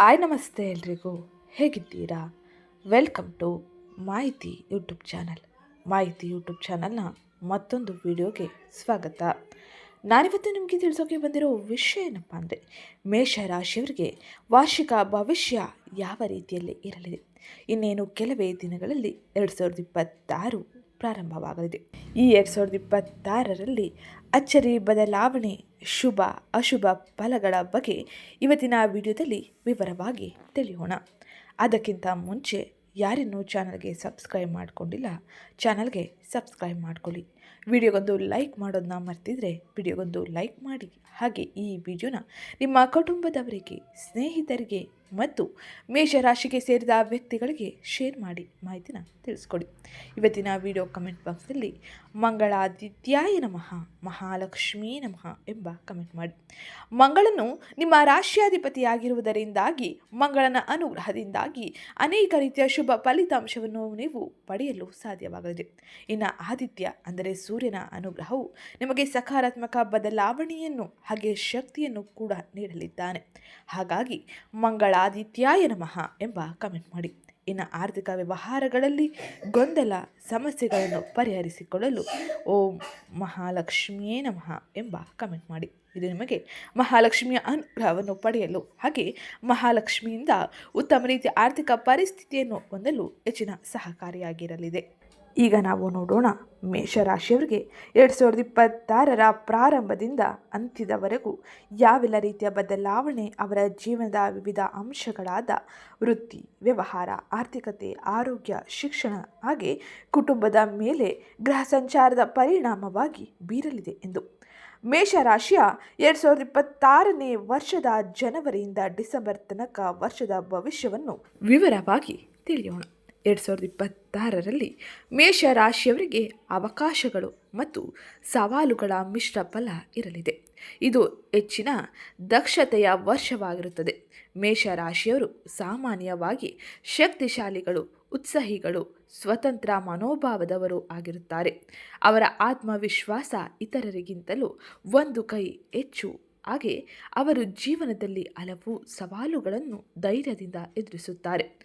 Hi ನಮಸ್ತೆ ಎಲ್ರಿಗೂ. ಹೇಗಿದ್ದೀರಾ? Welcome to Mahiti YouTube channel. Mahiti YouTube ಚಾನಲ್ನ ಮತ್ತೊಂದು ವಿಡಿಯೋಗೆ ಸ್ವಾಗತ. ನಾನಿವತ್ತು ನಿಮಗೆ ತಿಳಿಸೋಕೆ ಬಂದಿರೋ ವಿಷಯ ಏನಪ್ಪ ಅಂದರೆ, ಮೇಷರಾಶಿಯವರಿಗೆ ವಾರ್ಷಿಕ ಭವಿಷ್ಯ ಯಾವ ರೀತಿಯಲ್ಲಿ ಇರಲಿದೆ? ಇನ್ನೇನು ಕೆಲವೇ ದಿನಗಳಲ್ಲಿ ಎರಡು ಸಾವಿರದ ಇಪ್ಪತ್ತಾರು ಪ್ರಾರಂಭವಾಗಲಿದೆ. ಈ ಎರಡು ಸಾವಿರದ ಇಪ್ಪತ್ತಾರರಲ್ಲಿ ಅಚ್ಚರಿ ಬದಲಾವಣೆ, ಶುಭ, ಅಶುಭ ಫಲಗಳ ಬಗ್ಗೆ ಇವತ್ತಿನ ವಿಡಿಯೋದಲ್ಲಿ ವಿವರವಾಗಿ ತಿಳಿಯೋಣ. ಅದಕ್ಕಿಂತ ಮುಂಚೆ ಯಾರಿನ್ನೂ ಚಾನಲ್ಗೆ ಸಬ್ಸ್ಕ್ರೈಬ್ ಮಾಡಿಕೊಂಡಿಲ್ಲ, ಚಾನಲ್ಗೆ ಸಬ್ಸ್ಕ್ರೈಬ್ ಮಾಡ್ಕೊಳ್ಳಿ. ವಿಡಿಯೋಗೊಂದು ಲೈಕ್ ಮಾಡೋದನ್ನ ಮರ್ತಿದ್ರೆ ವಿಡಿಯೋಗೊಂದು ಲೈಕ್ ಮಾಡಿ. ಹಾಗೆ ಈ ವಿಡಿಯೋನ ನಿಮ್ಮ ಕುಟುಂಬದವರಿಗೆ, ಸ್ನೇಹಿತರಿಗೆ ಮತ್ತು ಮೇಷರಾಶಿಗೆ ಸೇರಿದ ವ್ಯಕ್ತಿಗಳಿಗೆ ಶೇರ್ ಮಾಡಿ ಮಾಹಿತಿನ ತಿಳಿಸ್ಕೊಡಿ. ಇವತ್ತಿನ ವಿಡಿಯೋ ಕಮೆಂಟ್ ಬಾಕ್ಸಲ್ಲಿ ಮಂಗಳಾದಿತ್ಯಾಯ ನಮಃ, ಮಹಾಲಕ್ಷ್ಮೀ ನಮಃ ಎಂಬ ಕಮೆಂಟ್ ಮಾಡಿ. ಮಂಗಳನು ನಿಮ್ಮ ರಾಶಿಯಾಧಿಪತಿಯಾಗಿರುವುದರಿಂದಾಗಿ, ಮಂಗಳನ ಅನುಗ್ರಹದಿಂದಾಗಿ ಅನೇಕ ರೀತಿಯ ಶುಭ ಫಲಿತಾಂಶವನ್ನು ನೀವು ಪಡೆಯಲು ಸಾಧ್ಯವಾಗಲಿದೆ. ಇನ್ನು ಆದಿತ್ಯ ಅಂದರೆ ಸೂರ್ಯನ ಅನುಗ್ರಹವು ನಿಮಗೆ ಸಕಾರಾತ್ಮಕ ಬದಲಾವಣೆಯನ್ನು, ಹಾಗೆ ಶಕ್ತಿಯನ್ನು ಕೂಡ ನೀಡಲಿದ್ದಾನೆ. ಹಾಗಾಗಿ ಮಂಗಳಾದಿತ್ಯಾಯ ನಮಃ ಎಂಬ ಕಮೆಂಟ್ ಮಾಡಿ. ಇನ್ನು ಆರ್ಥಿಕ ವ್ಯವಹಾರಗಳಲ್ಲಿ ಗೊಂದಲ, ಸಮಸ್ಯೆಗಳನ್ನು ಪರಿಹರಿಸಿಕೊಳ್ಳಲು ಓಂ ಮಹಾಲಕ್ಷ್ಮಿಯೇ ನಮಃ ಎಂಬ ಕಮೆಂಟ್ ಮಾಡಿ. ಇದು ನಿಮಗೆ ಮಹಾಲಕ್ಷ್ಮಿಯ ಅನುಗ್ರಹವನ್ನು ಪಡೆಯಲು ಹಾಗೆ ಮಹಾಲಕ್ಷ್ಮಿಯಿಂದ ಉತ್ತಮ ರೀತಿಯ ಆರ್ಥಿಕ ಪರಿಸ್ಥಿತಿಯನ್ನು ಹೊಂದಲು ಹೆಚ್ಚಿನ ಸಹಕಾರಿಯಾಗಿರಲಿದೆ. ಈಗ ನಾವು ನೋಡೋಣ ಮೇಷರಾಶಿಯವರಿಗೆ ಎರಡು ಸಾವಿರದ ಇಪ್ಪತ್ತಾರರ ಪ್ರಾರಂಭದಿಂದ ಅಂತ್ಯದವರೆಗೂ ಯಾವೆಲ್ಲ ರೀತಿಯ ಬದಲಾವಣೆ ಅವರ ಜೀವನದ ವಿವಿಧ ಅಂಶಗಳಾದ ವೃತ್ತಿ, ವ್ಯವಹಾರ, ಆರ್ಥಿಕತೆ, ಆರೋಗ್ಯ, ಶಿಕ್ಷಣ ಹಾಗೆ ಕುಟುಂಬದ ಮೇಲೆ ಗೃಹ ಸಂಚಾರದ ಪರಿಣಾಮವಾಗಿ ಬೀರಲಿದೆ ಎಂದು. ಮೇಷರಾಶಿಯ ಎರಡು ಸಾವಿರದ ಇಪ್ಪತ್ತಾರನೇ ವರ್ಷದ ಜನವರಿಯಿಂದ ಡಿಸೆಂಬರ್ ತನಕ ವರ್ಷದ ಭವಿಷ್ಯವನ್ನು ವಿವರವಾಗಿ ತಿಳಿಯೋಣ. ಎರಡು ಸಾವಿರದ ಇಪ್ಪತ್ತಾರರಲ್ಲಿ ಮೇಷರಾಶಿಯವರಿಗೆ ಅವಕಾಶಗಳು ಮತ್ತು ಸವಾಲುಗಳ ಮಿಶ್ರ ಫಲ ಇರಲಿದೆ. ಇದು ಹೆಚ್ಚಿನ ದಕ್ಷತೆಯ ವರ್ಷವಾಗಿರುತ್ತದೆ. ಮೇಷರಾಶಿಯವರು ಸಾಮಾನ್ಯವಾಗಿ ಶಕ್ತಿಶಾಲಿಗಳು, ಉತ್ಸಾಹಿಗಳು, ಸ್ವತಂತ್ರ ಮನೋಭಾವದವರು ಆಗಿರುತ್ತಾರೆ. ಅವರ ಆತ್ಮವಿಶ್ವಾಸ ಇತರರಿಗಿಂತಲೂ ಒಂದು ಕೈ ಹೆಚ್ಚು ಹಾಗೆ ಅವರು ಜೀವನದಲ್ಲಿ ಹಲವು ಸವಾಲುಗಳನ್ನು ಧೈರ್ಯದಿಂದ ಎದುರಿಸುತ್ತಾರೆ.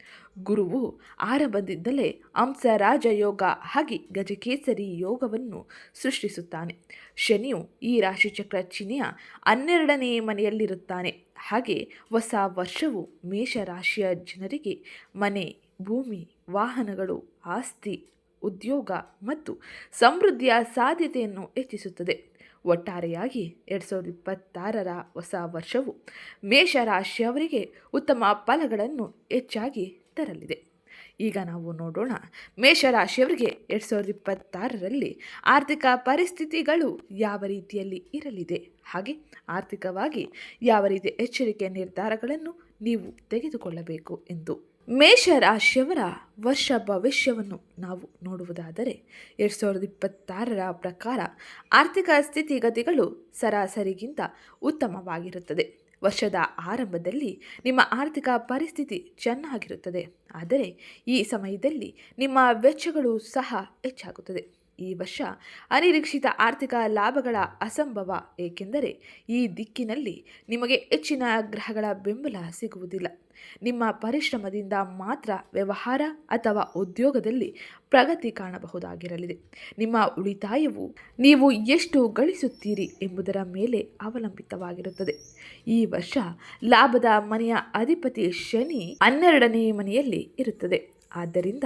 ಗುರುವು ಆರಂಭದಿಂದಲೇ ಹಂಸರಾಜ ಯೋಗ ಹಾಗೆ ಗಜಕೇಸರಿ ಯೋಗವನ್ನು ಸೃಷ್ಟಿಸುತ್ತಾನೆ. ಶನಿಯು ಈ ರಾಶಿಚಕ್ರ ಚಿಹ್ನೆಯ ಹನ್ನೆರಡನೇ ಮನೆಯಲ್ಲಿರುತ್ತಾನೆ. ಹಾಗೆ ಹೊಸ ವರ್ಷವು ಮೇಷರಾಶಿಯ ಜನರಿಗೆ ಮನೆ, ಭೂಮಿ, ವಾಹನಗಳು, ಆಸ್ತಿ, ಉದ್ಯೋಗ ಮತ್ತು ಸಮೃದ್ಧಿಯ ಸಾಧ್ಯತೆಯನ್ನು ಹೆಚ್ಚಿಸುತ್ತದೆ. ಒಟ್ಟಾರೆಯಾಗಿ ಎರಡು ಸಾವಿರದ ಇಪ್ಪತ್ತಾರರ ಹೊಸ ವರ್ಷವು ಮೇಷರಾಶಿಯವರಿಗೆ ಉತ್ತಮ ಫಲಗಳನ್ನು ಹೆಚ್ಚಾಗಿ ತರಲಿದೆ. ಈಗ ನಾವು ನೋಡೋಣ ಮೇಷರಾಶಿಯವರಿಗೆ ಎರಡು ಸಾವಿರದ ಇಪ್ಪತ್ತಾರರಲ್ಲಿ ಆರ್ಥಿಕ ಪರಿಸ್ಥಿತಿಗಳು ಯಾವ ರೀತಿಯಲ್ಲಿ ಇರಲಿದೆ. ಹಾಗೆ ಆರ್ಥಿಕವಾಗಿ ಯಾವ ರೀತಿ ಎಚ್ಚರಿಕೆ ನಿರ್ಧಾರಗಳನ್ನು ನೀವು ತೆಗೆದುಕೊಳ್ಳಬೇಕು ಎಂದು. ಮೇಷರಾಶಿಯವರ ವರ್ಷ ಭವಿಷ್ಯವನ್ನು ನಾವು ನೋಡುವುದಾದರೆ ಎರಡು ಸಾವಿರದ ಇಪ್ಪತ್ತಾರರ ಪ್ರಕಾರ ಆರ್ಥಿಕ ಸ್ಥಿತಿಗತಿಗಳು ಸರಾಸರಿಗಿಂತ ಉತ್ತಮವಾಗಿರುತ್ತದೆ. ವರ್ಷದ ಆರಂಭದಲ್ಲಿ ನಿಮ್ಮ ಆರ್ಥಿಕ ಪರಿಸ್ಥಿತಿ ಚೆನ್ನಾಗಿರುತ್ತದೆ. ಆದರೆ ಈ ಸಮಯದಲ್ಲಿ ನಿಮ್ಮ ವೆಚ್ಚಗಳು ಸಹ ಹೆಚ್ಚಾಗುತ್ತದೆ. ಈ ವರ್ಷ ಅನಿರೀಕ್ಷಿತ ಆರ್ಥಿಕ ಲಾಭಗಳ ಅಸಂಭವ, ಏಕೆಂದರೆ ಈ ದಿಕ್ಕಿನಲ್ಲಿ ನಿಮಗೆ ಹೆಚ್ಚಿನ ಗ್ರಹಗಳ ಬೆಂಬಲ ಸಿಗುವುದಿಲ್ಲ. ನಿಮ್ಮ ಪರಿಶ್ರಮದಿಂದ ಮಾತ್ರ ವ್ಯವಹಾರ ಅಥವಾ ಉದ್ಯೋಗದಲ್ಲಿ ಪ್ರಗತಿ ಕಾಣಬಹುದಾಗಿರಲಿದೆ. ನಿಮ್ಮ ಉಳಿತಾಯವು ನೀವು ಎಷ್ಟು ಗಳಿಸುತ್ತೀರಿ ಎಂಬುದರ ಮೇಲೆ ಅವಲಂಬಿತವಾಗಿರುತ್ತದೆ. ಈ ವರ್ಷ ಲಾಭದ ಮನೆಯ ಅಧಿಪತಿ ಶನಿ ಹನ್ನೆರಡನೇ ಮನೆಯಲ್ಲಿ ಇರುತ್ತದೆ. ಆದ್ದರಿಂದ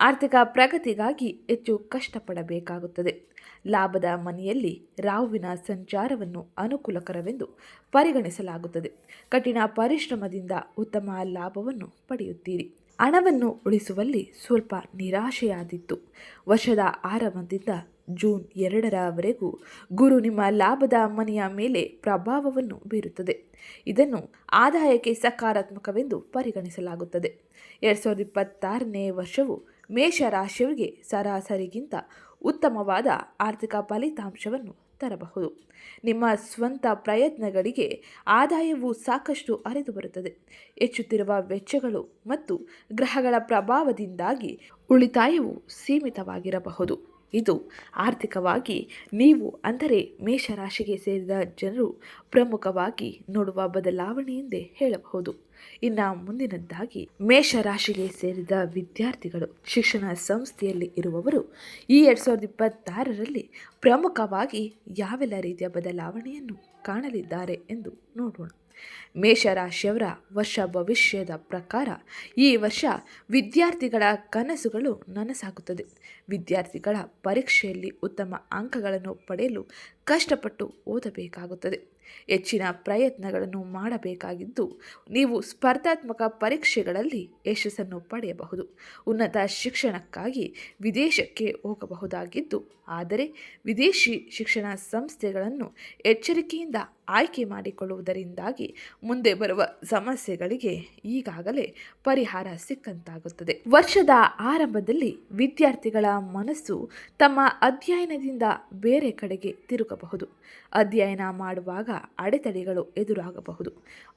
ಆರ್ಥಿಕ ಪ್ರಗತಿಗಾಗಿ ಹೆಚ್ಚು ಕಷ್ಟಪಡಬೇಕಾಗುತ್ತದೆ. ಲಾಭದ ಮನೆಯಲ್ಲಿ ರಾಹುವಿನ ಸಂಚಾರವನ್ನು ಅನುಕೂಲಕರವೆಂದು ಪರಿಗಣಿಸಲಾಗುತ್ತದೆ. ಕಠಿಣ ಪರಿಶ್ರಮದಿಂದ ಉತ್ತಮ ಲಾಭವನ್ನು ಪಡೆಯುತ್ತೀರಿ. ಹಣವನ್ನು ಉಳಿಸುವಲ್ಲಿ ಸ್ವಲ್ಪ ನಿರಾಶೆಯಾದಿತ್ತು. ವರ್ಷದ ಆರಂಭದಿಂದ ಜೂನ್ ಎರಡರವರೆಗೂ ಗುರು ನಿಮ್ಮ ಲಾಭದ ಮನೆಯ ಮೇಲೆ ಪ್ರಭಾವವನ್ನು ಬೀರುತ್ತದೆ. ಇದನ್ನು ಆದಾಯಕ್ಕೆ ಸಕಾರಾತ್ಮಕವೆಂದು ಪರಿಗಣಿಸಲಾಗುತ್ತದೆ. ಎರಡು ಸಾವಿರದ ಇಪ್ಪತ್ತಾರನೇ ವರ್ಷವು ಮೇಷರಾಶಿಯವರಿಗೆ ಸರಾಸರಿಗಿಂತ ಉತ್ತಮವಾದ ಆರ್ಥಿಕ ಫಲಿತಾಂಶವನ್ನು ತರಬಹುದು. ನಿಮ್ಮ ಸ್ವಂತ ಪ್ರಯತ್ನಗಳಿಗೆ ಆದಾಯವು ಸಾಕಷ್ಟು ಅರಿದು ಬರುತ್ತದೆ. ಹೆಚ್ಚುತ್ತಿರುವ ವೆಚ್ಚಗಳು ಮತ್ತು ಗ್ರಹಗಳ ಪ್ರಭಾವದಿಂದಾಗಿ ಉಳಿತಾಯವು ಸೀಮಿತವಾಗಿರಬಹುದು. ಇದು ಆರ್ಥಿಕವಾಗಿ ನೀವು ಅಂದರೆ ಮೇಷರಾಶಿಗೆ ಸೇರಿದ ಜನರು ಪ್ರಮುಖವಾಗಿ ನೋಡುವ ಬದಲಾವಣೆ ಎಂದೇ ಹೇಳಬಹುದು. ಇನ್ನು ಮುಂದಿನದ್ದಾಗಿ ಮೇಷರಾಶಿಗೆ ಸೇರಿದ ವಿದ್ಯಾರ್ಥಿಗಳು ಶಿಕ್ಷಣ ಸಂಸ್ಥೆಯಲ್ಲಿ ಇರುವವರು ಈ ಎರಡು ಸಾವಿರದ ಇಪ್ಪತ್ತಾರರಲ್ಲಿ ಪ್ರಮುಖವಾಗಿ ಯಾವೆಲ್ಲ ರೀತಿಯ ಬದಲಾವಣೆಯನ್ನು ಕಾಣಲಿದ್ದಾರೆ ಎಂದು ನೋಡೋಣ. ಮೇಷರಾಶಿಯವರ ವರ್ಷ ಭವಿಷ್ಯದ ಪ್ರಕಾರ ಈ ವರ್ಷ ವಿದ್ಯಾರ್ಥಿಗಳ ಕನಸುಗಳು ನನಸಾಗುತ್ತದೆ. ವಿದ್ಯಾರ್ಥಿಗಳ ಪರೀಕ್ಷೆಯಲ್ಲಿ ಉತ್ತಮ ಅಂಕಗಳನ್ನು ಪಡೆಯಲು ಕಷ್ಟಪಟ್ಟು ಓದಬೇಕಾಗುತ್ತದೆ. ಹೆಚ್ಚಿನ ಪ್ರಯತ್ನಗಳನ್ನು ಮಾಡಬೇಕಾಗಿದ್ದು, ನೀವು ಸ್ಪರ್ಧಾತ್ಮಕ ಪರೀಕ್ಷೆಗಳಲ್ಲಿ ಯಶಸ್ಸನ್ನು ಪಡೆಯಬಹುದು. ಉನ್ನತ ಶಿಕ್ಷಣಕ್ಕಾಗಿ ವಿದೇಶಕ್ಕೆ ಹೋಗಬಹುದಾಗಿದ್ದು, ಆದರೆ ವಿದೇಶಿ ಶಿಕ್ಷಣ ಸಂಸ್ಥೆಗಳನ್ನು ಎಚ್ಚರಿಕೆಯಿಂದ ಆಯ್ಕೆ ಮಾಡಿಕೊಳ್ಳುವುದರಿಂದಾಗಿ ಮುಂದೆ ಬರುವ ಸಮಸ್ಯೆಗಳಿಗೆ ಈಗಾಗಲೇ ಪರಿಹಾರ ಸಿಕ್ಕಂತಾಗುತ್ತದೆ. ವರ್ಷದ ಆರಂಭದಲ್ಲಿ ವಿದ್ಯಾರ್ಥಿಗಳ ಮನಸ್ಸು ತಮ್ಮ ಅಧ್ಯಯನದಿಂದ ಬೇರೆ ಕಡೆಗೆ ತಿರುಗಬಹುದು. ಅಧ್ಯಯನ ಮಾಡುವಾಗ ಅಡೆತಡೆಗಳು ಎದುರಾಗಬಹುದು.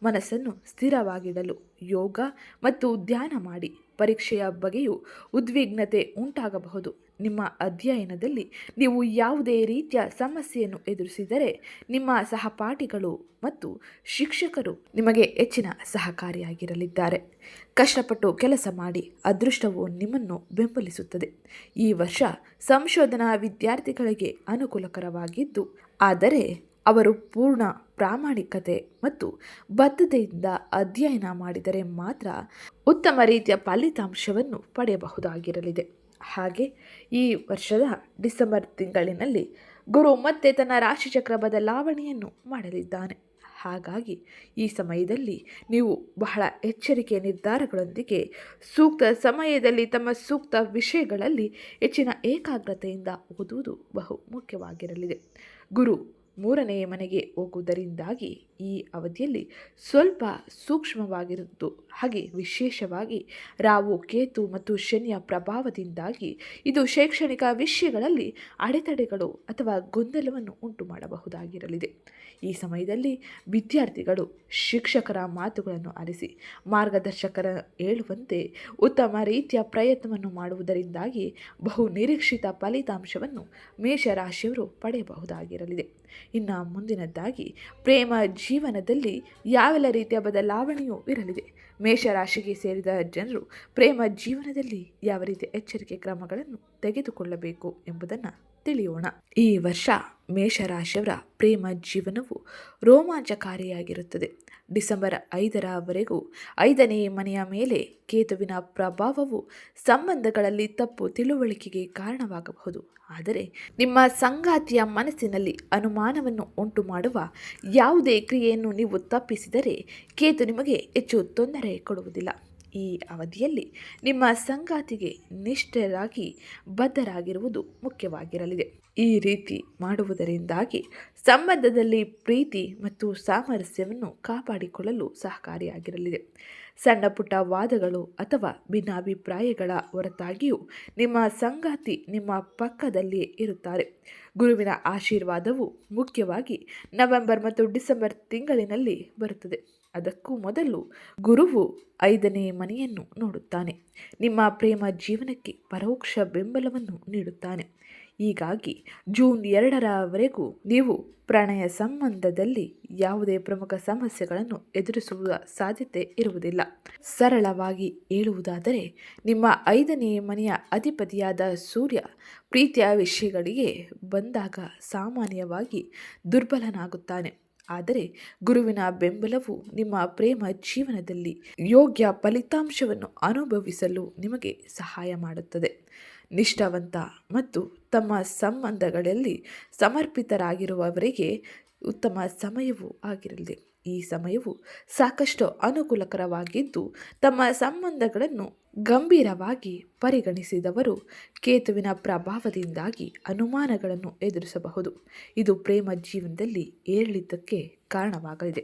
ಮನಸ್ಸನ್ನು ಸ್ಥಿರವಾಗಿಡಲು ಯೋಗ ಮತ್ತು ಧ್ಯಾನ ಮಾಡಿ ಪರೀಕ್ಷೆಯ ಬಗೆಯೂ ಉದ್ವಿಗ್ನತೆ ಉಂಟಾಗಬಹುದು. ನಿಮ್ಮ ಅಧ್ಯಯನದಲ್ಲಿ ನೀವು ಯಾವುದೇ ರೀತಿಯ ಸಮಸ್ಯೆಯನ್ನು ಎದುರಿಸಿದರೆ ನಿಮ್ಮ ಸಹಪಾಠಿಗಳು ಮತ್ತು ಶಿಕ್ಷಕರು ನಿಮಗೆ ಹೆಚ್ಚಿನ ಸಹಕಾರಿಯಾಗಿರಲಿದ್ದಾರೆ. ಕಷ್ಟಪಟ್ಟು ಕೆಲಸ ಮಾಡಿ ಅದೃಷ್ಟವು ನಿಮ್ಮನ್ನು ಬೆಂಬಲಿಸುತ್ತದೆ. ಈ ವರ್ಷ ಸಂಶೋಧನಾ ವಿದ್ಯಾರ್ಥಿಗಳಿಗೆ ಅನುಕೂಲಕರವಾಗಿದ್ದು, ಆದರೆ ಅವರು ಪೂರ್ಣ ಪ್ರಾಮಾಣಿಕತೆ ಮತ್ತು ಬದ್ಧತೆಯಿಂದ ಅಧ್ಯಯನ ಮಾಡಿದರೆ ಮಾತ್ರ ಉತ್ತಮ ರೀತಿಯ ಫಲಿತಾಂಶವನ್ನು ಪಡೆಯಬಹುದಾಗಿರಲಿದೆ. ಹಾಗೆ ಈ ವರ್ಷದ ಡಿಸೆಂಬರ್ ತಿಂಗಳಿನಲ್ಲಿ ಗುರು ಮತ್ತೆ ತನ್ನ ರಾಶಿಚಕ್ರ ಬದಲಾವಣೆಯನ್ನು ಮಾಡಲಿದ್ದಾನೆ. ಹಾಗಾಗಿ ಈ ಸಮಯದಲ್ಲಿ ನೀವು ಬಹಳ ಎಚ್ಚರಿಕೆಯ ನಿರ್ಧಾರಗಳೊಂದಿಗೆ ಸೂಕ್ತ ಸಮಯದಲ್ಲಿ ತಮ್ಮ ಸೂಕ್ತ ವಿಷಯಗಳಲ್ಲಿ ಹೆಚ್ಚಿನ ಏಕಾಗ್ರತೆಯಿಂದ ಓದುವುದು ಬಹು ಮುಖ್ಯವಾಗಿರಲಿದೆ. ಗುರು ಮೂರನೆಯ ಮನೆಗೆ ಹೋಗುವುದರಿಂದಾಗಿ ಈ ಅವಧಿಯಲ್ಲಿ ಸ್ವಲ್ಪ ಸೂಕ್ಷ್ಮವಾಗಿರುತ್ತು ಹಾಗೆ ವಿಶೇಷವಾಗಿ ರಾವು ಕೇತು ಮತ್ತು ಶನಿಯ ಪ್ರಭಾವದಿಂದಾಗಿ ಇದು ಶೈಕ್ಷಣಿಕ ವಿಷಯಗಳಲ್ಲಿ ಅಡೆತಡೆಗಳು ಅಥವಾ ಗೊಂದಲವನ್ನು ಉಂಟು ಮಾಡಬಹುದಾಗಿರಲಿದೆ ಈ ಸಮಯದಲ್ಲಿ ವಿದ್ಯಾರ್ಥಿಗಳು ಶಿಕ್ಷಕರ ಮಾತುಗಳನ್ನು ಅರಿಸಿ ಮಾರ್ಗದರ್ಶಕರ ಹೇಳುವಂತೆ ಉತ್ತಮ ರೀತಿಯ ಪ್ರಯತ್ನವನ್ನು ಮಾಡುವುದರಿಂದಾಗಿ ಬಹು ನಿರೀಕ್ಷಿತ ಫಲಿತಾಂಶವನ್ನು ಮೇಷರಾಶಿಯವರು ಪಡೆಯಬಹುದಾಗಿರಲಿದೆ. ಇನ್ನು ಮುಂದಿನದ್ದಾಗಿ ಪ್ರೇಮ ಜೀವನದಲ್ಲಿ ಯಾವೆಲ್ಲ ರೀತಿಯ ಬದಲಾವಣೆಯೂ ಇರಲಿದೆ. ಮೇಷರಾಶಿಗೆ ಸೇರಿದ ಜನರು ಪ್ರೇಮ ಜೀವನದಲ್ಲಿ ಯಾವ ರೀತಿಯ ಎಚ್ಚರಿಕೆ ಕ್ರಮಗಳನ್ನು ತೆಗೆದುಕೊಳ್ಳಬೇಕು ಎಂಬುದನ್ನು ತಿಳಿಯೋಣ. ಈ ವರ್ಷ ಮೇಷರಾಶಿಯವರ ಪ್ರೇಮ ಜೀವನವು ರೋಮಾಂಚಕಾರಿಯಾಗಿರುತ್ತದೆ. ಡಿಸೆಂಬರ್ ಐದರವರೆಗೂ ಐದನೇ ಮನೆಯ ಮೇಲೆ ಕೇತುವಿನ ಪ್ರಭಾವವು ಸಂಬಂಧಗಳಲ್ಲಿ ತಪ್ಪು ತಿಳುವಳಿಕೆಗೆ ಕಾರಣವಾಗಬಹುದು. ಆದರೆ ನಿಮ್ಮ ಸಂಗಾತಿಯ ಮನಸ್ಸಿನಲ್ಲಿ ಅನುಮಾನವನ್ನು ಉಂಟು ಮಾಡುವ ಯಾವುದೇ ಕ್ರಿಯೆಯನ್ನು ನೀವು ತಪ್ಪಿಸಿದರೆ ಕೇತು ನಿಮಗೆ ಹೆಚ್ಚು ತೊಂದರೆ ಕೊಡುವುದಿಲ್ಲ. ಈ ಅವಧಿಯಲ್ಲಿ ನಿಮ್ಮ ಸಂಗಾತಿಗೆ ನಿಷ್ಠರಾಗಿ ಬದ್ಧರಾಗಿರುವುದು ಮುಖ್ಯವಾಗಿರಲಿದೆ. ಈ ರೀತಿ ಮಾಡುವುದರಿಂದಾಗಿ ಸಂಬಂಧದಲ್ಲಿ ಪ್ರೀತಿ ಮತ್ತು ಸಾಮರಸ್ಯವನ್ನು ಕಾಪಾಡಿಕೊಳ್ಳಲು ಸಹಕಾರಿಯಾಗಿರಲಿದೆ. ಸಣ್ಣ ಪುಟ್ಟ ವಾದಗಳು ಅಥವಾ ಭಿನ್ನಾಭಿಪ್ರಾಯಗಳ ಹೊರತಾಗಿಯೂ ನಿಮ್ಮ ಸಂಗಾತಿ ನಿಮ್ಮ ಪಕ್ಕದಲ್ಲಿಯೇ ಇರುತ್ತಾರೆ. ಗುರುವಿನ ಆಶೀರ್ವಾದವು ಮುಖ್ಯವಾಗಿ ನವೆಂಬರ್ ಮತ್ತು ಡಿಸೆಂಬರ್ ತಿಂಗಳಿನಲ್ಲಿ ಬರುತ್ತದೆ. ಅದಕ್ಕೂ ಮೊದಲು ಗುರುವು ಐದನೇ ಮನೆಯನ್ನು ನೋಡುತ್ತಾನೆ. ನಿಮ್ಮ ಪ್ರೇಮ ಜೀವನಕ್ಕೆ ಪರೋಕ್ಷ ಬೆಂಬಲವನ್ನು ನೀಡುತ್ತಾನೆ. ಹೀಗಾಗಿ ಜೂನ್ ಎರಡರವರೆಗೂ ನೀವು ಪ್ರಣಯ ಸಂಬಂಧದಲ್ಲಿ ಯಾವುದೇ ಪ್ರಮುಖ ಸಮಸ್ಯೆಗಳನ್ನು ಎದುರಿಸುವ ಸಾಧ್ಯತೆ ಇರುವುದಿಲ್ಲ. ಸರಳವಾಗಿ ಹೇಳುವುದಾದರೆ, ನಿಮ್ಮ ಐದನೇ ಮನೆಯ ಅಧಿಪತಿಯಾದ ಸೂರ್ಯ ಪ್ರೀತಿಯ ವಿಷಯಗಳಿಗೆ ಬಂದಾಗ ಸಾಮಾನ್ಯವಾಗಿ ದುರ್ಬಲನಾಗುತ್ತಾನೆ. ಆದರೆ ಗುರುವಿನ ಬೆಂಬಲವು ನಿಮ್ಮ ಪ್ರೇಮ ಜೀವನದಲ್ಲಿ ಯೋಗ್ಯ ಫಲಿತಾಂಶವನ್ನು ಅನುಭವಿಸಲು ನಿಮಗೆ ಸಹಾಯ ಮಾಡುತ್ತದೆ. ನಿಷ್ಠಾವಂತ ಮತ್ತು ತಮ್ಮ ಸಂಬಂಧಗಳಲ್ಲಿ ಸಮರ್ಪಿತರಾಗಿರುವವರಿಗೆ ಉತ್ತಮ ಸಮಯವೂ ಆಗಿರಲಿದೆ ಈ ಸಮಯವು ಸಾಕಷ್ಟು ಅನುಕೂಲಕರವಾಗಿದ್ದು, ತಮ್ಮ ಸಂಬಂಧಗಳನ್ನು ಗಂಭೀರವಾಗಿ ಪರಿಗಣಿಸಿದವರು ಕೇತುವಿನ ಪ್ರಭಾವದಿಂದಾಗಿ ಅನುಮಾನಗಳನ್ನು ಎದುರಿಸಬಹುದು. ಇದು ಪ್ರೇಮ ಜೀವನದಲ್ಲಿ ಏರಿಳಿತಕ್ಕೆ ಕಾರಣವಾಗಲಿದೆ.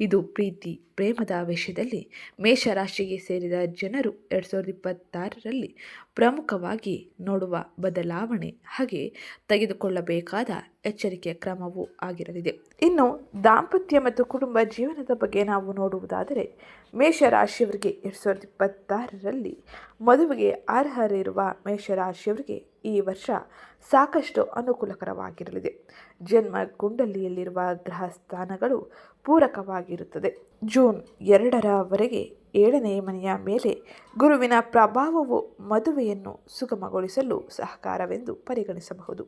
ಇದು ಪ್ರೀತಿ, ಪ್ರೇಮದ ವಿಷಯದಲ್ಲಿ ಮೇಷರಾಶಿಗೆ ಸೇರಿದ ಜನರು ಎರಡು ಸಾವಿರದ ಇಪ್ಪತ್ತಾರರಲ್ಲಿ ಪ್ರಮುಖವಾಗಿ ನೋಡುವ ಬದಲಾವಣೆ ಹಾಗೆ ತೆಗೆದುಕೊಳ್ಳಬೇಕಾದ ಎಚ್ಚರಿಕೆಯ ಕ್ರಮವೂ ಆಗಿರಲಿದೆ. ಇನ್ನು ದಾಂಪತ್ಯ ಮತ್ತು ಕುಟುಂಬ ಜೀವನದ ಬಗ್ಗೆ ನಾವು ನೋಡುವುದಾದರೆ, ಮೇಷರಾಶಿಯವರಿಗೆ ಎರಡು ಸಾವಿರದ ಇಪ್ಪತ್ತಾರರಲ್ಲಿ ಮದುವೆಗೆ ಅರ್ಹರಿರುವ ಮೇಷರಾಶಿಯವರಿಗೆ ಈ ವರ್ಷ ಸಾಕಷ್ಟು ಅನುಕೂಲಕರವಾಗಿರಲಿದೆ. ಜನ್ಮ ಕುಂಡಲಿಯಲ್ಲಿರುವ ಗ್ರಹ ಸ್ಥಾನಗಳು ಪೂರಕವಾಗಿರುತ್ತದೆ. ಜೂನ್ ಎರಡರವರೆಗೆ ಏಳನೇ ಮನೆಯ ಮೇಲೆ ಗುರುವಿನ ಪ್ರಭಾವವು ಮದುವೆಯನ್ನು ಸುಗಮಗೊಳಿಸಲು ಸಹಕಾರವೆಂದು ಪರಿಗಣಿಸಬಹುದು.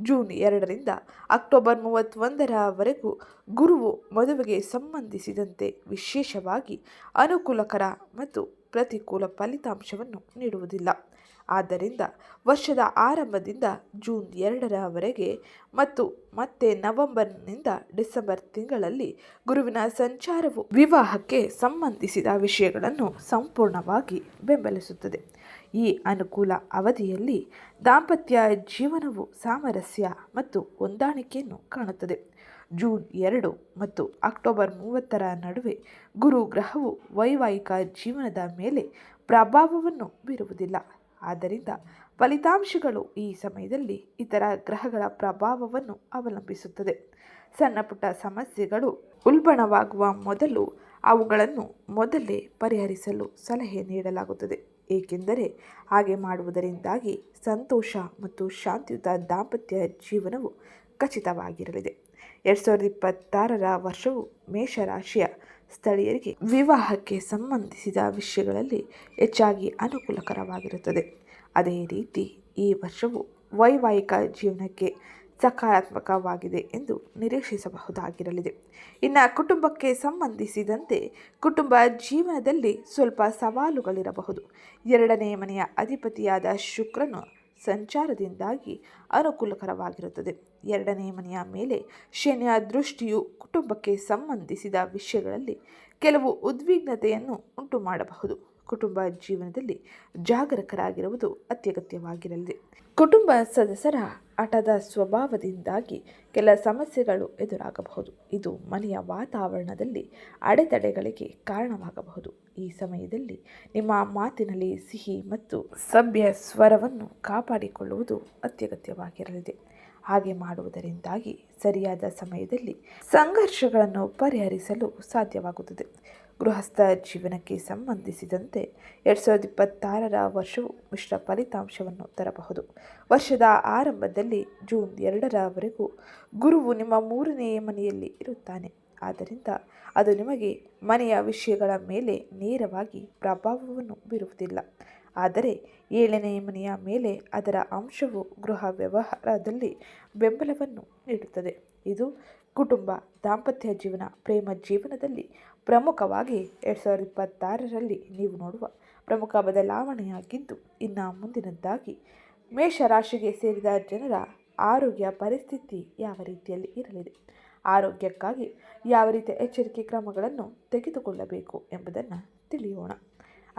ಜೂನ್ ಎರಡರಿಂದ ಅಕ್ಟೋಬರ್ ಮೂವತ್ತೊಂದರವರೆಗೂ ಗುರುವು ಮದುವೆಗೆ ಸಂಬಂಧಿಸಿದಂತೆ ವಿಶೇಷವಾಗಿ ಅನುಕೂಲಕರ ಮತ್ತು ಪ್ರತಿಕೂಲ ಫಲಿತಾಂಶವನ್ನು ನೀಡುವುದಿಲ್ಲ. ಆದ್ದರಿಂದ ವರ್ಷದ ಆರಂಭದಿಂದ ಜೂನ್ ಎರಡರವರೆಗೆ ಮತ್ತು ಮತ್ತೆ ನವೆಂಬರ್ನಿಂದ ಡಿಸೆಂಬರ್ ತಿಂಗಳಲ್ಲಿ ಗುರುವಿನ ಸಂಚಾರವು ವಿವಾಹಕ್ಕೆ ಸಂಬಂಧಿಸಿದ ವಿಷಯಗಳನ್ನು ಸಂಪೂರ್ಣವಾಗಿ ಬೆಂಬಲಿಸುತ್ತದೆ. ಈ ಅನುಕೂಲ ಅವಧಿಯಲ್ಲಿ ದಾಂಪತ್ಯ ಜೀವನವು ಸಾಮರಸ್ಯ ಮತ್ತು ಹೊಂದಾಣಿಕೆಯನ್ನು ಕಾಣುತ್ತದೆ. ಜೂನ್ ಎರಡು ಮತ್ತು ಅಕ್ಟೋಬರ್ ಮೂವತ್ತರ ನಡುವೆ ಗುರು ಗ್ರಹವು ವೈವಾಹಿಕ ಜೀವನದ ಮೇಲೆ ಪ್ರಭಾವವನ್ನು ಬೀರುವುದಿಲ್ಲ. ಆದ್ದರಿಂದ ಫಲಿತಾಂಶಗಳು ಈ ಸಮಯದಲ್ಲಿ ಇತರ ಗ್ರಹಗಳ ಪ್ರಭಾವವನ್ನು ಅವಲಂಬಿಸುತ್ತದೆ. ಸಣ್ಣ ಪುಟ್ಟ ಸಮಸ್ಯೆಗಳು ಉಲ್ಬಣವಾಗುವ ಮೊದಲು ಅವುಗಳನ್ನು ಮೊದಲೇ ಪರಿಹರಿಸಲು ಸಲಹೆ ನೀಡಲಾಗುತ್ತದೆ. ಏಕೆಂದರೆ ಹಾಗೆ ಮಾಡುವುದರಿಂದಾಗಿ ಸಂತೋಷ ಮತ್ತು ಶಾಂತಿಯುತ ದಾಂಪತ್ಯ ಜೀವನವು ಖಚಿತವಾಗಿರಲಿದೆ. ಎರಡು ಸಾವಿರದ ಇಪ್ಪತ್ತಾರರ ವರ್ಷವು ಮೇಷರಾಶಿಯ ಸ್ಥಳೀಯರಿಗೆ ವಿವಾಹಕ್ಕೆ ಸಂಬಂಧಿಸಿದ ವಿಷಯಗಳಲ್ಲಿ ಹೆಚ್ಚಾಗಿ ಅನುಕೂಲಕರವಾಗಿರುತ್ತದೆ. ಅದೇ ರೀತಿ ಈ ವರ್ಷವು ವೈವಾಹಿಕ ಜೀವನಕ್ಕೆ ಸಕಾರಾತ್ಮಕವಾಗಿದೆ ಎಂದು ನಿರೀಕ್ಷಿಸಬಹುದಾಗಿರಲಿದೆ. ಇನ್ನು ಕುಟುಂಬಕ್ಕೆ ಸಂಬಂಧಿಸಿದಂತೆ ಕುಟುಂಬ ಜೀವನದಲ್ಲಿ ಸ್ವಲ್ಪ ಸವಾಲುಗಳಿರಬಹುದು. ಎರಡನೇ ಮನೆಯ ಅಧಿಪತಿಯಾದ ಶುಕ್ರನು ಸಂಚಾರದಿಂದಾಗಿ ಅನುಕೂಲಕರವಾಗಿರುತ್ತದೆ. ಎರಡನೇ ಮನೆಯ ಮೇಲೆ ಶನಿಯ ದೃಷ್ಟಿಯು ಕುಟುಂಬಕ್ಕೆ ಸಂಬಂಧಿಸಿದ ವಿಷಯಗಳಲ್ಲಿ ಕೆಲವು ಉದ್ವಿಗ್ನತೆಯನ್ನು ಉಂಟು ಮಾಡಬಹುದು ಕುಟುಂಬ ಜೀವನದಲ್ಲಿ ಜಾಗರೂಕರಾಗಿರುವುದು ಅತ್ಯಗತ್ಯವಾಗಿರಲಿದೆ ಕುಟುಂಬ ಸದಸ್ಯರ ಆಟದ ಸ್ವಭಾವದಿಂದಾಗಿ ಕೆಲ ಸಮಸ್ಯೆಗಳು ಎದುರಾಗಬಹುದು. ಇದು ಮನೆಯ ವಾತಾವರಣದಲ್ಲಿ ಅಡೆತಡೆಗಳಿಗೆ ಕಾರಣವಾಗಬಹುದು. ಈ ಸಮಯದಲ್ಲಿ ನಿಮ್ಮ ಮಾತಿನಲ್ಲಿ ಸಿಹಿ ಮತ್ತು ಸಭ್ಯ ಸ್ವರವನ್ನು ಕಾಪಾಡಿಕೊಳ್ಳುವುದು ಅತ್ಯಗತ್ಯವಾಗಿರಲಿದೆ ಹಾಗೆ ಮಾಡುವುದರಿಂದಾಗಿ ಸರಿಯಾದ ಸಮಯದಲ್ಲಿ ಸಂಘರ್ಷಗಳನ್ನು ಪರಿಹರಿಸಲು ಸಾಧ್ಯವಾಗುತ್ತದೆ. ಗೃಹಸ್ಥ ಜೀವನಕ್ಕೆ ಸಂಬಂಧಿಸಿದಂತೆ ಎರಡು ಸಾವಿರದ ಇಪ್ಪತ್ತಾರರ ವರ್ಷವು ಮಿಶ್ರ ಫಲಿತಾಂಶವನ್ನು ತರಬಹುದು. ವರ್ಷದ ಆರಂಭದಲ್ಲಿ ಜೂನ್ ಎರಡರವರೆಗೂ ಗುರುವು ನಿಮ್ಮ ಮೂರನೇ ಮನೆಯಲ್ಲಿ ಇರುತ್ತಾನೆ. ಆದ್ದರಿಂದ ಅದು ನಿಮಗೆ ಮನೆಯ ವಿಷಯಗಳ ಮೇಲೆ ನೇರವಾಗಿ ಪ್ರಭಾವವನ್ನು ಬೀರುವುದಿಲ್ಲ. ಆದರೆ ಏಳನೆಯ ಮನೆಯ ಮೇಲೆ ಅದರ ಅಂಶವು ಗೃಹ ವ್ಯವಹಾರದಲ್ಲಿ ಬೆಂಬಲವನ್ನು ನೀಡುತ್ತದೆ. ಇದು ಕುಟುಂಬ, ದಾಂಪತ್ಯ ಜೀವನ, ಪ್ರೇಮ ಜೀವನದಲ್ಲಿ ಪ್ರಮುಖವಾಗಿ ಎರಡು ಸಾವಿರದ ಇಪ್ಪತ್ತಾರರಲ್ಲಿ ನೀವು ನೋಡುವ ಪ್ರಮುಖ ಬದಲಾವಣೆಯಾಗಿದ್ದು, ಇನ್ನು ಮುಂದಿನದ್ದಾಗಿ ಮೇಷರಾಶಿಗೆ ಸೇರಿದ ಜನರ ಆರೋಗ್ಯ ಪರಿಸ್ಥಿತಿ ಯಾವ ರೀತಿಯಲ್ಲಿ ಇರಲಿದೆ? ಆರೋಗ್ಯಕ್ಕಾಗಿ ಯಾವ ರೀತಿಯ ಎಚ್ಚರಿಕೆ ಕ್ರಮಗಳನ್ನು ತೆಗೆದುಕೊಳ್ಳಬೇಕು ಎಂಬುದನ್ನು ತಿಳಿಯೋಣ.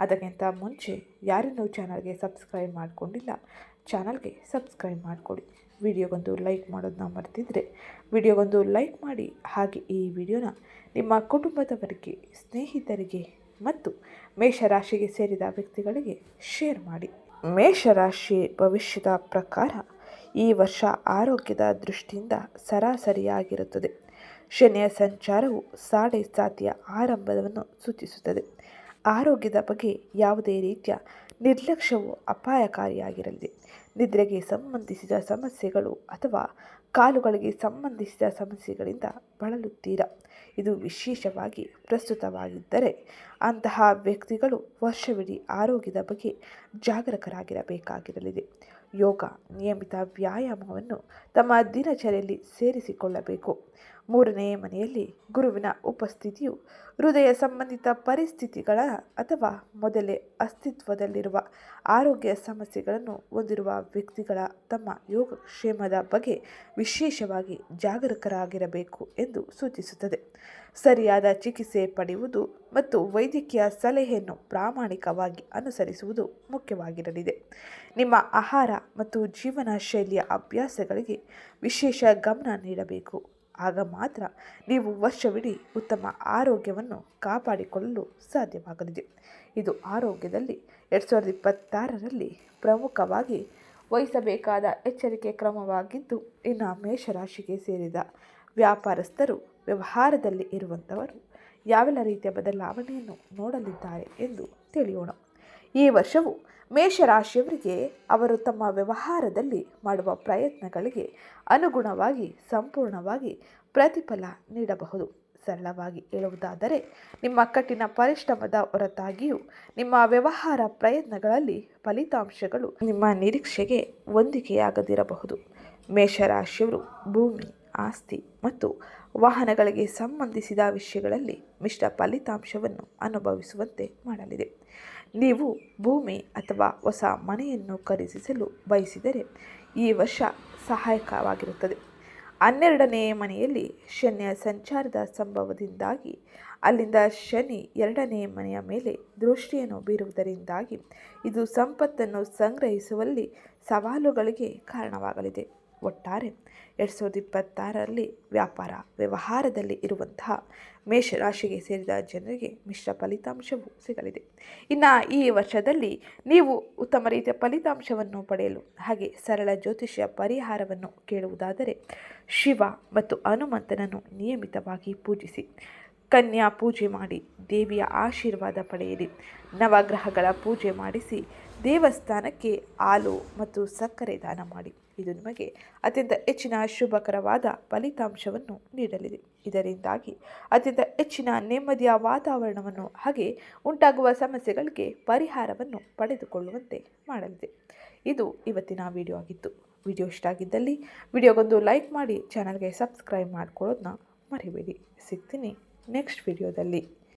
ಅದಕ್ಕಿಂತ ಮುಂಚೆ ಯಾರಿನ್ನೂ ಚಾನಲ್ಗೆ ಸಬ್ಸ್ಕ್ರೈಬ್ ಮಾಡಿಕೊಂಡಿಲ್ಲ, ಚಾನಲ್ಗೆ ಸಬ್ಸ್ಕ್ರೈಬ್ ಮಾಡಿಕೊಡಿ. ವಿಡಿಯೋಗೊಂದು ಲೈಕ್ ಮಾಡೋದನ್ನ ಮರೆತಿದ್ರೆ ವಿಡಿಯೋಗೊಂದು ಲೈಕ್ ಮಾಡಿ. ಹಾಗೆ ಈ ವಿಡಿಯೋನ ನಿಮ್ಮ ಕುಟುಂಬದವರಿಗೆ, ಸ್ನೇಹಿತರಿಗೆ ಮತ್ತು ಮೇಷರಾಶಿಗೆ ಸೇರಿದ ವ್ಯಕ್ತಿಗಳಿಗೆ ಶೇರ್ ಮಾಡಿ. ಮೇಷರಾಶಿ ಭವಿಷ್ಯದ ಪ್ರಕಾರ ಈ ವರ್ಷ ಆರೋಗ್ಯದ ದೃಷ್ಟಿಯಿಂದ ಸರಾಸರಿಯಾಗಿರುತ್ತದೆ. ಶನಿಯ ಸಂಚಾರವು ಸಾಡೆ ಸಾತಿಯ ಆರಂಭವನ್ನು ಸೂಚಿಸುತ್ತದೆ. ಆರೋಗ್ಯದ ಬಗ್ಗೆ ಯಾವುದೇ ರೀತಿಯ ನಿರ್ಲಕ್ಷ್ಯವು ಅಪಾಯಕಾರಿಯಾಗಿರಲಿದೆ ನಿದ್ರೆಗೆ ಸಂಬಂಧಿಸಿದ ಸಮಸ್ಯೆಗಳು ಅಥವಾ ಕಾಲುಗಳಿಗೆ ಸಂಬಂಧಿಸಿದ ಸಮಸ್ಯೆಗಳಿಂದ ಬಳಲುತ್ತೀರಾ? ಇದು ವಿಶೇಷವಾಗಿ ಪ್ರಸ್ತುತವಾಗಿದ್ದರೆ ಅಂತಹ ವ್ಯಕ್ತಿಗಳು ವರ್ಷವಿಡೀ ಆರೋಗ್ಯದ ಬಗ್ಗೆ ಜಾಗರೂಕರಾಗಿರಬೇಕಾಗಿರಲಿದೆ. ಯೋಗ ನಿಯಮಿತ ವ್ಯಾಯಾಮವನ್ನು ತಮ್ಮ ದಿನಚರಿಯಲ್ಲಿ ಸೇರಿಸಿಕೊಳ್ಳಬೇಕು. ಮೂರನೇ ಮನೆಯಲ್ಲಿ ಗುರುವಿನ ಉಪಸ್ಥಿತಿಯು ಹೃದಯ ಸಂಬಂಧಿತ ಪರಿಸ್ಥಿತಿಗಳ ಅಥವಾ ಮೊದಲೇ ಅಸ್ತಿತ್ವದಲ್ಲಿರುವ ಆರೋಗ್ಯ ಸಮಸ್ಯೆಗಳನ್ನು ಹೊಂದಿರುವ ವ್ಯಕ್ತಿಗಳ ತಮ್ಮ ಯೋಗಕ್ಷೇಮದ ಬಗ್ಗೆ ವಿಶೇಷವಾಗಿ ಜಾಗರೂಕರಾಗಿರಬೇಕು ಎಂದು ಸೂಚಿಸುತ್ತದೆ. ಸರಿಯಾದ ಚಿಕಿತ್ಸೆ ಪಡೆಯುವುದು ಮತ್ತು ವೈದ್ಯಕೀಯ ಸಲಹೆಯನ್ನು ಪ್ರಾಮಾಣಿಕವಾಗಿ ಅನುಸರಿಸುವುದು ಮುಖ್ಯವಾಗಿರಲಿದೆ. ನಿಮ್ಮ ಆಹಾರ ಮತ್ತು ಜೀವನ ಶೈಲಿಯ ಅಭ್ಯಾಸಗಳಿಗೆ ವಿಶೇಷ ಗಮನ ನೀಡಬೇಕು. ಆಗ ಮಾತ್ರ ನೀವು ವರ್ಷವಿಡೀ ಉತ್ತಮ ಆರೋಗ್ಯವನ್ನು ಕಾಪಾಡಿಕೊಳ್ಳಲು ಸಾಧ್ಯವಾಗಲಿದೆ. ಇದು ಆರೋಗ್ಯದಲ್ಲಿ ಎರಡು ಸಾವಿರದ ಇಪ್ಪತ್ತಾರರಲ್ಲಿ ಪ್ರಮುಖವಾಗಿ ವಹಿಸಬೇಕಾದ ಎಚ್ಚರಿಕೆ ಕ್ರಮವಾಗಿದ್ದು, ಇನ್ನು ಮೇಷರಾಶಿಗೆ ಸೇರಿದ ವ್ಯಾಪಾರಸ್ಥರು ವ್ಯವಹಾರದಲ್ಲಿ ಇರುವಂಥವರು ಯಾವೆಲ್ಲ ರೀತಿಯ ಬದಲಾವಣೆಯನ್ನು ನೋಡಲಿದ್ದಾರೆ ಎಂದು ತಿಳಿಯೋಣ. ಈ ವರ್ಷವು ಮೇಷರಾಶಿಯವರಿಗೆ ಅವರು ತಮ್ಮ ವ್ಯವಹಾರದಲ್ಲಿ ಮಾಡುವ ಪ್ರಯತ್ನಗಳಿಗೆ ಅನುಗುಣವಾಗಿ ಸಂಪೂರ್ಣವಾಗಿ ಪ್ರತಿಫಲ ನೀಡಬಹುದು. ಸರಳವಾಗಿ ಹೇಳುವುದಾದರೆ, ನಿಮ್ಮ ಕಠಿಣ ಪರಿಶ್ರಮದ ಹೊರತಾಗಿಯೂ ನಿಮ್ಮ ವ್ಯವಹಾರ ಪ್ರಯತ್ನಗಳಲ್ಲಿ ಫಲಿತಾಂಶಗಳು ನಿಮ್ಮ ನಿರೀಕ್ಷೆಗೆ ಹೊಂದಿಕೆಯಾಗದಿರಬಹುದು. ಮೇಷರಾಶಿಯವರು ಭೂಮಿ, ಆಸ್ತಿ ಮತ್ತು ವಾಹನಗಳಿಗೆ ಸಂಬಂಧಿಸಿದ ವಿಷಯಗಳಲ್ಲಿ ಮಿಶ್ರ ಫಲಿತಾಂಶವನ್ನು ಅನುಭವಿಸುವಂತೆ ಮಾಡಲಿದೆ. ನೀವು ಭೂಮಿ ಅಥವಾ ಹೊಸ ಮನೆಯನ್ನು ಖರೀದಿಸಲು ಬಯಸಿದರೆ ಈ ವರ್ಷ ಸಹಾಯಕವಾಗಿರುತ್ತದೆ. ಹನ್ನೆರಡನೇ ಮನೆಯಲ್ಲಿ ಶನಿಯ ಸಂಚಾರದ ಸಂಭವದಿಂದಾಗಿ ಅಲ್ಲಿಂದ ಶನಿ ಎರಡನೇ ಮನೆಯ ಮೇಲೆ ದೃಷ್ಟಿಯನ್ನು ಬೀರುವುದರಿಂದಾಗಿ ಇದು ಸಂಪತ್ತನ್ನು ಸಂಗ್ರಹಿಸುವಲ್ಲಿ ಸವಾಲುಗಳಿಗೆ ಕಾರಣವಾಗಲಿದೆ. ಒಟ್ಟಾರೆ ಎರಡು ಸಾವಿರದ ಇಪ್ಪತ್ತಾರರಲ್ಲಿ ವ್ಯಾಪಾರ ವ್ಯವಹಾರದಲ್ಲಿ ಇರುವಂತಹ ಮೇಷರಾಶಿಗೆ ಸೇರಿದ ಜನರಿಗೆ ಮಿಶ್ರ ಫಲಿತಾಂಶವು ಸಿಗಲಿದೆ. ಇನ್ನು ಈ ವರ್ಷದಲ್ಲಿ ನೀವು ಉತ್ತಮ ರೀತಿಯ ಫಲಿತಾಂಶವನ್ನು ಪಡೆಯಲು ಹಾಗೆ ಸರಳ ಜ್ಯೋತಿಷ್ಯ ಪರಿಹಾರವನ್ನು ಕೇಳುವುದಾದರೆ ಶಿವ ಮತ್ತು ಹನುಮಂತನನ್ನು ನಿಯಮಿತವಾಗಿ ಪೂಜಿಸಿ, ಕನ್ಯಾ ಪೂಜೆ ಮಾಡಿ, ದೇವಿಯ ಆಶೀರ್ವಾದ ಪಡೆಯಿರಿ. ನವಗ್ರಹಗಳ ಪೂಜೆ ಮಾಡಿಸಿ, ದೇವಸ್ಥಾನಕ್ಕೆ ಹಾಲು ಮತ್ತು ಸಕ್ಕರೆ ದಾನ ಮಾಡಿ. ಇದು ನಿಮಗೆ ಅತ್ಯಂತ ಹೆಚ್ಚಿನ ಶುಭಕರವಾದ ಫಲಿತಾಂಶವನ್ನು ನೀಡಲಿದೆ. ಇದರಿಂದಾಗಿ ಅತ್ಯಂತ ಹೆಚ್ಚಿನ ನೆಮ್ಮದಿಯ ವಾತಾವರಣವನ್ನು ಹಾಗೆ ಉಂಟಾಗುವ ಸಮಸ್ಯೆಗಳಿಗೆ ಪರಿಹಾರವನ್ನು ಪಡೆದುಕೊಳ್ಳುವಂತೆ ಮಾಡಲಿದೆ. ಇದು ಇವತ್ತಿನ ವಿಡಿಯೋ ಆಗಿತ್ತು. ವಿಡಿಯೋ ಇಷ್ಟ ಆಗಿದ್ದಲ್ಲಿ ವಿಡಿಯೋಗೊಂದು ಲೈಕ್ ಮಾಡಿ ಚಾನಲ್ಗೆ ಸಬ್ಸ್ಕ್ರೈಬ್ ಮಾಡ್ಕೊಳ್ಳೋದನ್ನ ಮರಿಬೇಡಿ. ಸಿಗ್ತೀನಿ ನೆಕ್ಸ್ಟ್ ವಿಡಿಯೋದಲ್ಲಿ